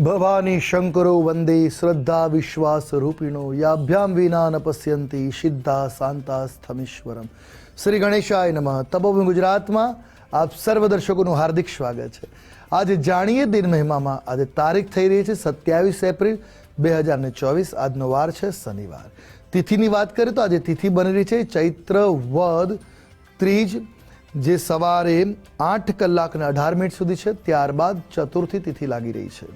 ભવાની શંકરો વંદે શ્રદ્ધા વિશ્વાસ રૂપિણો. યાભ્યામ વિના ન પશ્યંતી, સિદ્ધા શાંતા સ્થમીશ્વરમ. શ્રી ગણેશાય નમઃ. તપોભૂમિ ગુજરાતમાં આપ સર્વ દર્શકોનું હાર્દિક સ્વાગત છે. આજે જાણીએ દિન મહિમામાં. આજે તારીખ થઈ રહી છે સત્યાવીસ એપ્રિલ બે હજાર ને ચોવીસ. આજનો વાર છે શનિવાર. તિથિની વાત કરીએ તો આજે તિથિ બની રહી છે ચૈત્ર વદ ત્રીજ જે સવારે આઠ કલાક અને અઢાર મિનિટ સુધી છે, ત્યારબાદ ચતુર્થી તિથિ લાગી રહી છે.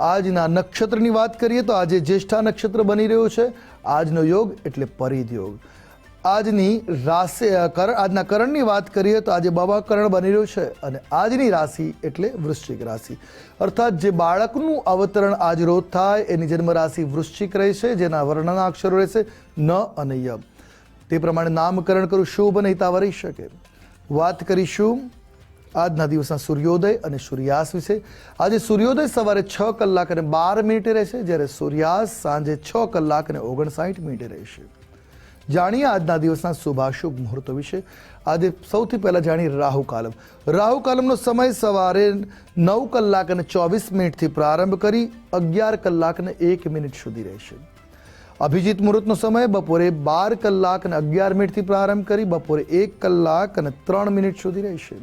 આજના નક્ષત્રની વાત કરીએ તો આજે જ્યેષ્ઠા નક્ષત્ર બની રહ્યો છે. આજનો યોગ એટલે પરિધ યોગ આજની રાશિ આજના કરણની વાત કરીએ તો આજે બાબા કરણ બની રહ્યું છે અને આજની રાશિ એટલે વૃશ્ચિક રાશિ. અર્થાત જે બાળકનું અવતરણ આજ રોજ થાય, એની જન્મ રાશિ વૃશ્ચિક રહેશે, જેના વર્ણના અક્ષરો રહેશે ન અને ય. તે પ્રમાણે નામકરણ કરું, શુભ અને હિતાવ રહી શકે. વાત કરીશું આજના દિવસના સૂર્યોદય અને સૂર્યાસ્ત વિશે. આજે સૂર્યોદય સવારે છ કલાક અને બાર મિનિટે રહેશે, જ્યારે સૂર્યાસ્ત સાંજે છ કલાક અને ઓગણસાઠ મિનિટે રહેશે. જાણીએ આજના દિવસના શુભાશુભ મુહૂર્તો વિશે. આજે સૌથી પહેલાં જાણીએ રાહુ કાલમ. રાહુ કાલમનો સમય સવારે નવ કલાક અને ચોવીસ મિનિટથી પ્રારંભ કરી અગિયાર કલાક અને એક મિનિટ સુધી રહેશે. અભિજીત મુહૂર્તનો સમય બપોરે બાર કલાક અને અગિયાર મિનિટથી પ્રારંભ કરી બપોરે એક કલાક અને ત્રણ મિનિટ સુધી રહેશે.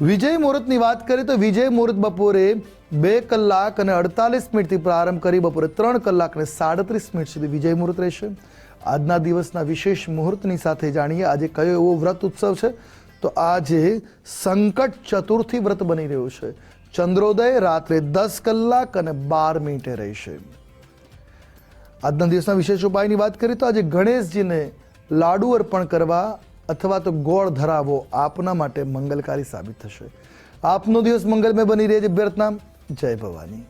વિજય મુહૂર્તની વાત કરીએ તો વિજય મુહૂર્ત બપોરે બે કલાક અને અડતાલીસ મિનિટથી પ્રારંભ કરી બપોરે ત્રણ કલાક અને સાડત્રીસ મિનિટ સુધી વિજય મુહૂર્ત રહેશે. આજના દિવસના વિશેષ મુહૂર્તની સાથે જાણીએ આજે કયો એવો વ્રત ઉત્સવ છે? તો આજે સંકટ ચતુર્થી વ્રત બની રહ્યું છે. ચંદ્રોદય રાત્રે દસ કલાક અને બાર મિનિટે રહેશે. આજના દિવસના વિશેષ ઉપાયની વાત કરીએ તો આજે ગણેશજીને લાડુ અર્પણ કરવા અથવા તો ગોળ ધરાવવો આપના માટે મંગલકારી સાબિત થશે. આપનો દિવસ મંગલમય બની રહે છે વ્યર્થનામ જય ભવાની.